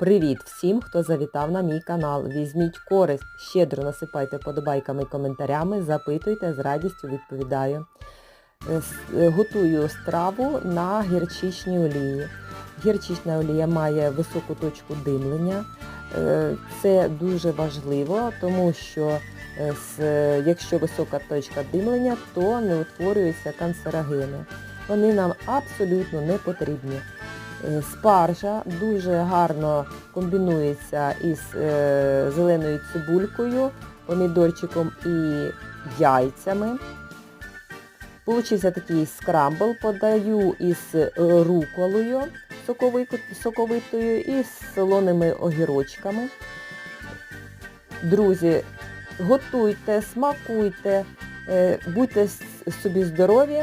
Привіт всім, хто завітав на мій канал. Візьміть користь, щедро насипайте подобайками і коментарями, запитуйте, з радістю відповідаю. Е, е, Готую страву на гірчичній олії. Гірчична олія має високу точку димлення. Е, Це дуже важливо, тому що якщо висока точка димлення, то не утворюються канцерогени. Вони нам абсолютно не потрібні. Е, Спаржа дуже гарно комбінується із е, зеленою цибулькою, помідорчиком і яйцями. Получився такий скрамбл, подаю із е, руколою соковитою і з солоними огірочками. Друзі, готуйте, смакуйте, будьте собі здорові,